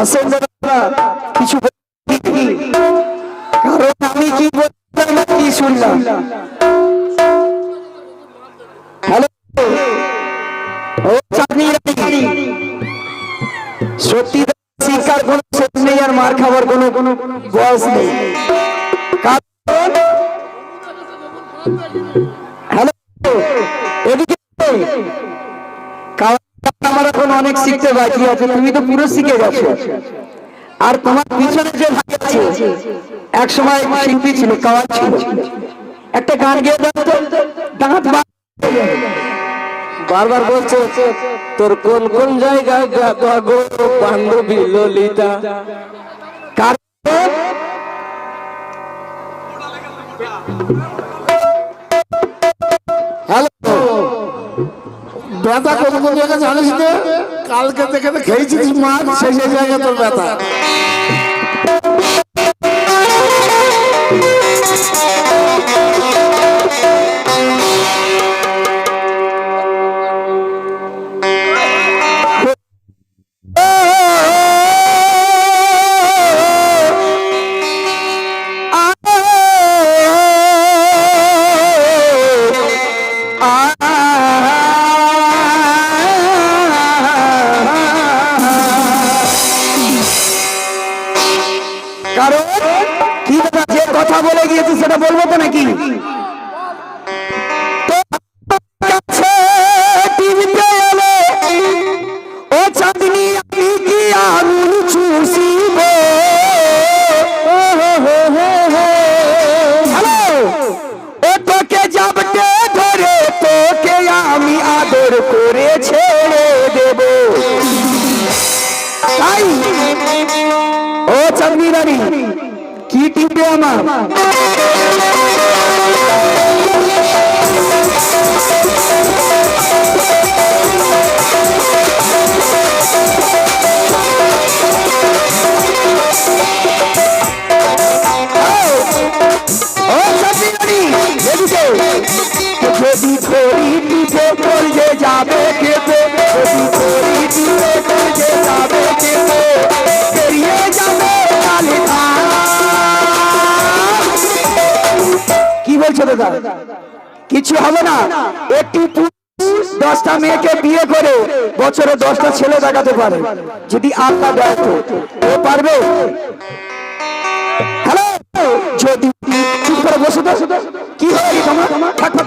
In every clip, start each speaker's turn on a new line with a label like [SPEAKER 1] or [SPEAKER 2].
[SPEAKER 1] আসেন দাদা কিছু কারণ আমি কি বললাম কি শুনলাম? সত্যি শিক্ষার কোন মার খাবার কোনো কোনো বয়স নেই। শিখতে বাকি আছে, তুমি তো পুরো শিখে গেছো। আর তোমার পিছনে যে ভাই আছে এক সময় শিল্পী ছিল, কাওয়ার ছিল। একটা গান গেয়ে দাও দাঁত।
[SPEAKER 2] বারবার বলছে, তোর কোন কোন জায়গা গাদা গো বান্ধবী ললিতা?
[SPEAKER 1] কার
[SPEAKER 3] হ্যালো। ব্যথা কোন কোন জায়গা জানিস তো? কালকে থেকে খেয়েছিস মাছ সেই জায়গায় জায়গা তোর ব্যথা।
[SPEAKER 1] কি যায়। কিছু হবে না। একটি দশটা মেয়েকে বিয়ে করে বছরে দশটা ছেলে দেখাতে পারে। যদি আল্লাহ ব্যর্থ, ও পারবে? হ্যালো যদি চুপ করে বসে কি হয় তোমার? ঠাক ঠাক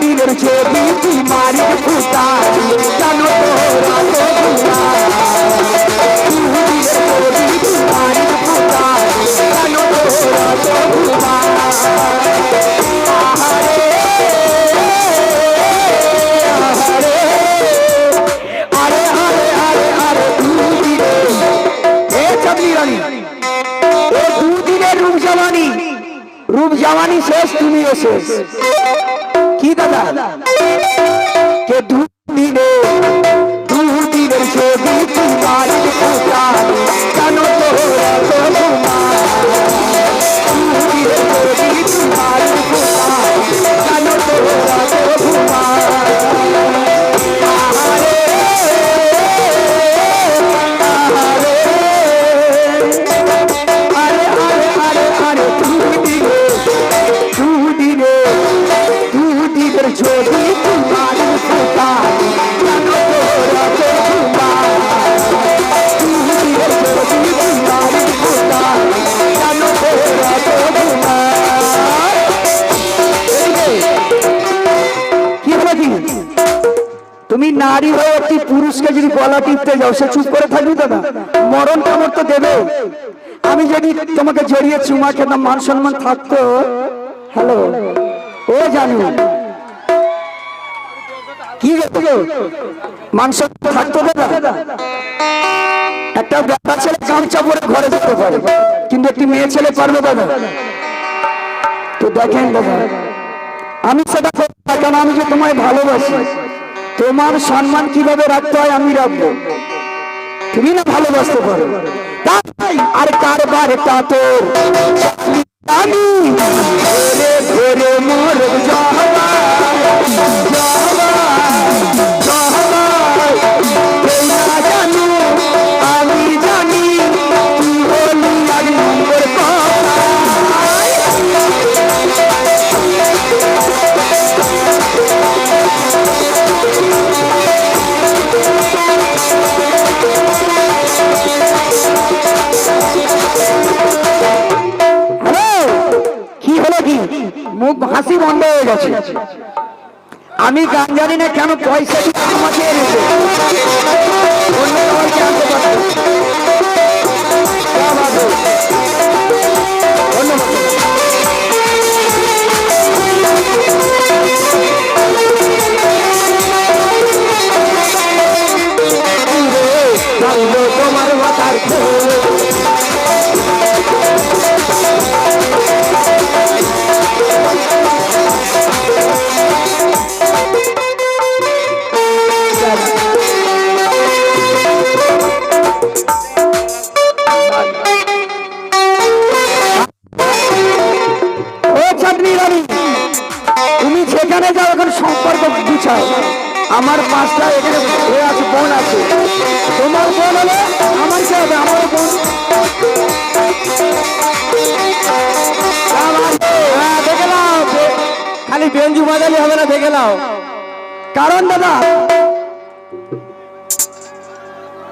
[SPEAKER 1] দুদিনের ছবি মারি ফুটা জানো রূপ রূপ শেষ তুমিও শেষ কি গলা টিপতে যাও সে চুপ করে থাকবি দাদা মরণটা আমার তো দেবে। আমি যদি তোমাকে জড়িয়ে চুমা খেতাম মান সম্মান থাকতো। হ্যালো ও জানু। কি গো সম্মান থাকতো একটা ব্যাটা ছেলে গামছা পরে ঘরে যেতে পারে কিন্তু একটি মেয়ে ছেলে পারবে দাদা তো দেখেন দাদা আমি সেটা না, কেন আমি যে তোমায় ভালোবাসি তোমার সম্মান কীভাবে রাখতে হয় আমি রাখব? তুমি না ভালোবাসতে পারো? আর কারবার তা তোর। আমি আমি গান জানি না কেন পয়সা দিয়ে আমাকে সম্পর্ক আমার পাঁচটা এখানে হয়ে আছে, বোন আছে। তোমার বোন হলে আমার কি হবে? আমার বোন।
[SPEAKER 2] হ্যাঁ নাও খালি বেঞ্জু বাজালে হবে না, দেখে নাও।
[SPEAKER 1] কারণ, দাদা?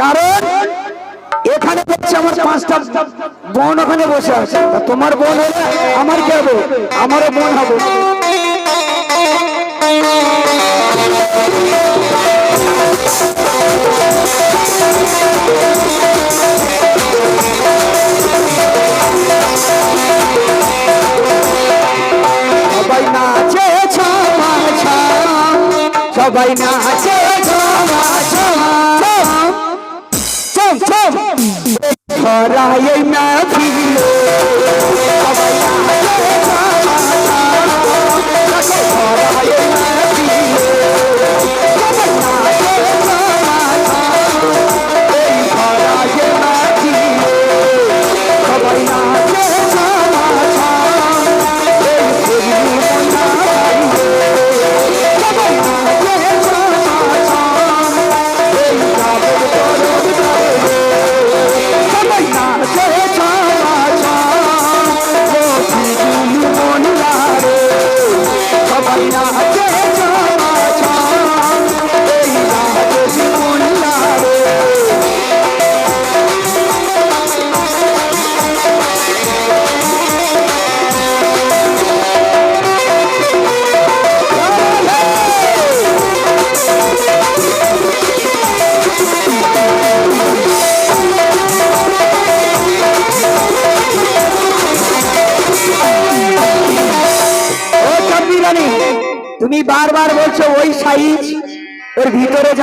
[SPEAKER 1] কারণ, এখানে দেখছি আমার পাঁচটা বোন ওখানে বসে আছে। তোমার বোন হলে আমার কি হবে? আমারও বোন হবে। সবাই নাচে ধরাই না ফিরলো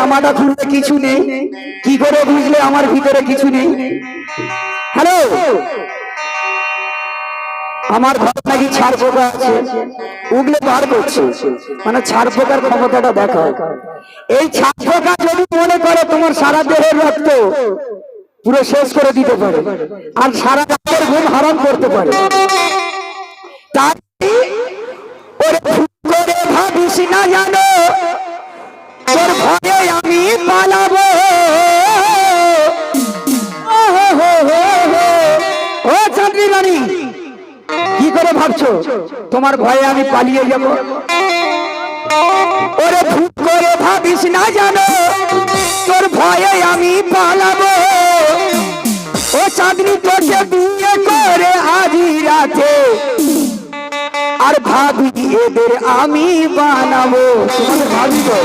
[SPEAKER 1] জামাটা খুলতে কিছু নেই? কি করে বুঝলে আমার ভিতরে কিছু নেই? হ্যালো আমার ঘর নাকি ছাড় পোকা আছে? উগলে বার করছে। মানে ছাড় পোকার ক্ষমতাটা দেখো এই ছাড় পোকা যদি মনে করে তোমার সারা দেহের রক্ত পুরো শেষ করে দিতে পারে আর সারা রাতের ঘুম হারাম করতে পারে। তাই ওরে ভাবিস না জানো? তোর ভয়ে আমি পালাবো। ও চাঁদনি রানী, কি করে ভাবছ? তোমার ভয়ে আমি পালিয়ে যাব। ওরে ভুল করে ভাবিস না জানো, তোর ভয়ে আমি পালাবো। ও চাঁদনি তোকে বিয়ে করে আজই রাতে। আর ভাবি এদের আমি বানাবো। তোমাদের ভাবি তো?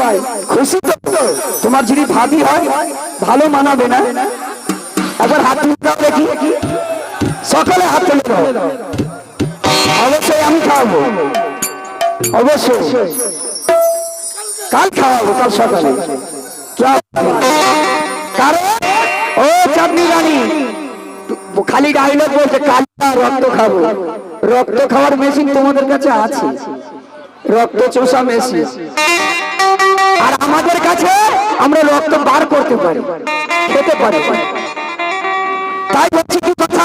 [SPEAKER 1] ভাই। খুশি তো তোমার যদি ভাবি হয়, ভালো মানাবে না? একবার হাত দাও দেখি। সকালে হাত তুলে দাও। অবশ্যই আমি খাওয়াবো। অবশ্যই। কাল খাওয়াবো, কাল সকালে। কারণ, ও চাঁদনি রানী, খালি ডায়লগ বলছে কালটা রক্ত খাব। রক্ত খাওয়ার মেশিন তোমাদের কাছে আছে। রক্ত চোষা মেশিন আর আমাদের কাছে আমরা রক্ত বার করতে পারি, খেতে পারি। তাই বলছি কি কথা?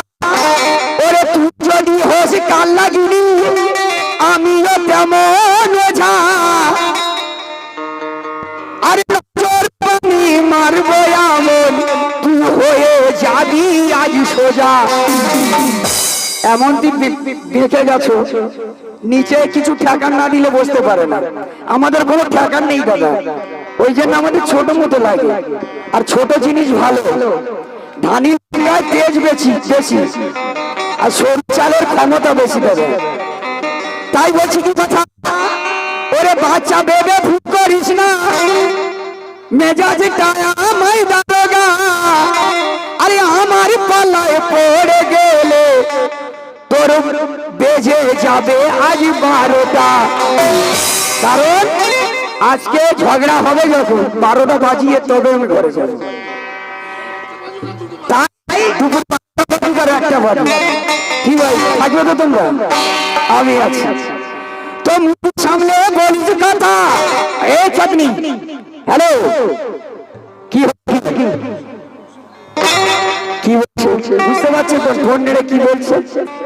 [SPEAKER 1] ওরে তুই যদি হোস কাল্লা জুড়ি আমিও তেমন ওঝা আরে নজর পানি তুই হয়ে যাবি আজ সোজা। এমন দিন দেখে গেছো? নিচে কিছু ঠেকান না দিলে বসতে পারে না। আমাদের কোনো ঠেকান নেই, দাদা। ওই জন্য আমাদের ছোট মতো লাগে। আর ছোট জিনিস ভালো। তেজ বেশি বেশি। আর সরু চালের ক্ষমতা বেশি দাদা তাই বলছি কি কথা? ওরে বাচ্চা বেবে, ভুল করিস না। মেজাজ আমায় দারোগা। আরে আমার পাল্লায় পড়ে গেলে তোর বেজে যাবে আজ বারোটা। কারণ আজকে ঝগড়া হবে যখন, বারোটা বাজিয়ে তবে আমি ঘরে যাব। একটা বাজি। কি ভাই, থাকবে তো তোমরা? আমি আছি। তো সামনে বলিস কথা। এ চাটনি হ্যালো? বলছে বুঝতে পারছ তো ফোন নেড়ে কি বলছে?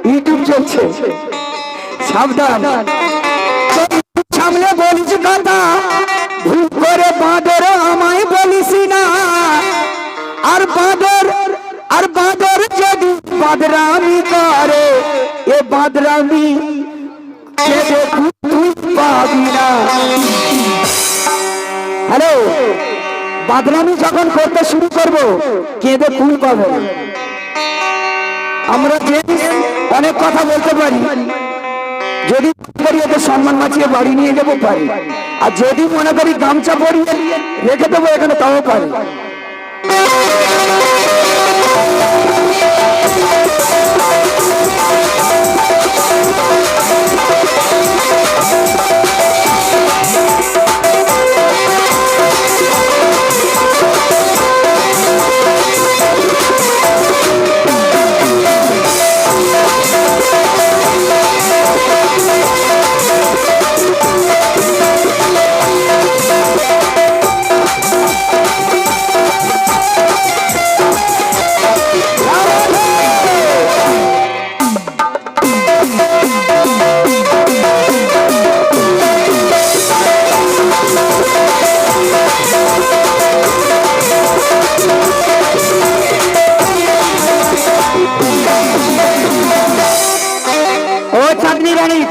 [SPEAKER 1] ইউটিউব চলছে। সাবধান। সামনে বলিস কথা, ভুল করে বাঁদর আমায় বলিস না। আর বাঁদর আর বাঁদর যদি বাদরামি করে, এ বাদরামি হ্যালো, বাদরামি যখন করতে শুরু করব, কেঁদে ফুল পাবো। না। আমরা যে অনেক কথা বলতে পারি, যদি করি ওকে সম্মান বাঁচিয়ে বাড়ি নিয়ে যাব পারি। আর যদি মনে করি গামছা পরিয়ে রেখে দেবো এখানে, তাও পারি।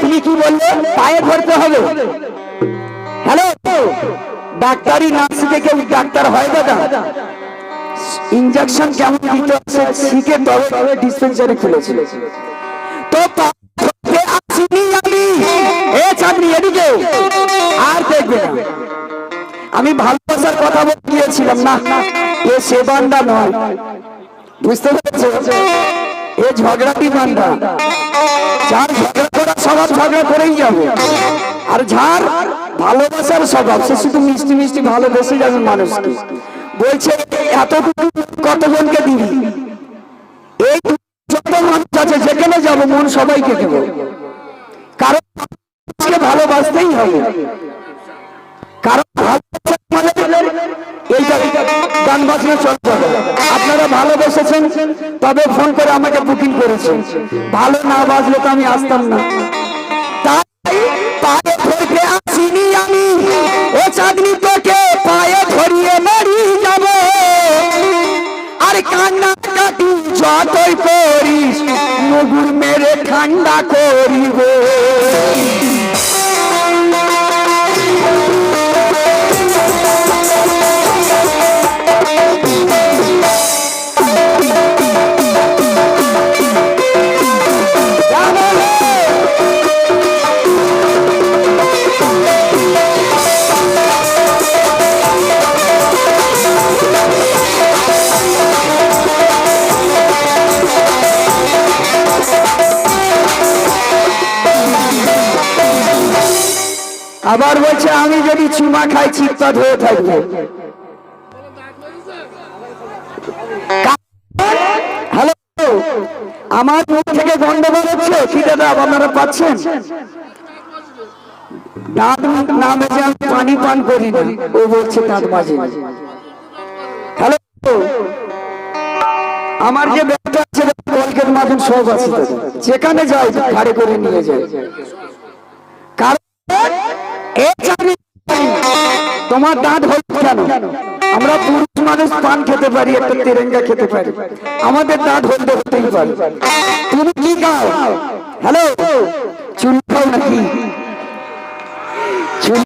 [SPEAKER 1] তুমি কি বললে? পায়ে ধরতে হবে। হ্যালো ডাক্তারি ডাক্তার হয় দাদা ইনজেকশন কেমন দিতে হচ্ছে শিখে তবে তবে ডিসপেন্সারি খুলেছে। তো আমি। আর আমি ভালোবাসার কথা বলতে গিয়েছিলাম না। এ সে বান্দা নয়। বুঝতে পেরেছ? এ ঝগড়াটি বান্দা যার ঝগড়া করার স্বভাব ঝগড়া করেই যাবে। আর যার ভালোবাসার স্বভাব, সে শুধু মিষ্টি মিষ্টি ভালোবেসে যাবে মানুষকে। বলছে, এতটুকু কতজনকে দিবি? এই যত মানুষ আছে, যেখানে যাব, মন সবাইকে দেব। কারণ ভালোবাসতেই হবে। আপনারা ভালোবেসেছেন, তবে ফোন করে আমাকে বুকিং করেছেন। ভালো না বাজলে তো আমি আসতাম না। তাই আসিনি আমি। ও চাঁদনি পায়ে যাব। যতই করিস মেরে ঠান্ডা করিবে। আবার বলছে, আমি যদি চুমা খাই চিৎপাত হয়ে থাকব। হ্যালো? আমার মুখ থেকে গন্ধ বেরোচ্ছে কি দাদা, আপনারা পাচ্ছেন? পানি পান করি ও বলছে দাঁত হ্যালো? আমার যে ব্যাগটা আছে কলকের মাধ্যম সব আছে। যেখানে যাই, ঘাড়ে করে নিয়ে যাই। কারণ তোমার দাঁত হলুদ কেন? আমরা পুরুষ মানুষ পান খেতে পারি, একটা তেরেঙ্গা খেতে পারি। আমাদের দাঁত হলুদ হতেই পারে। তুমি কি খাও? হ্যালো? চুল খাও নাকি? চুল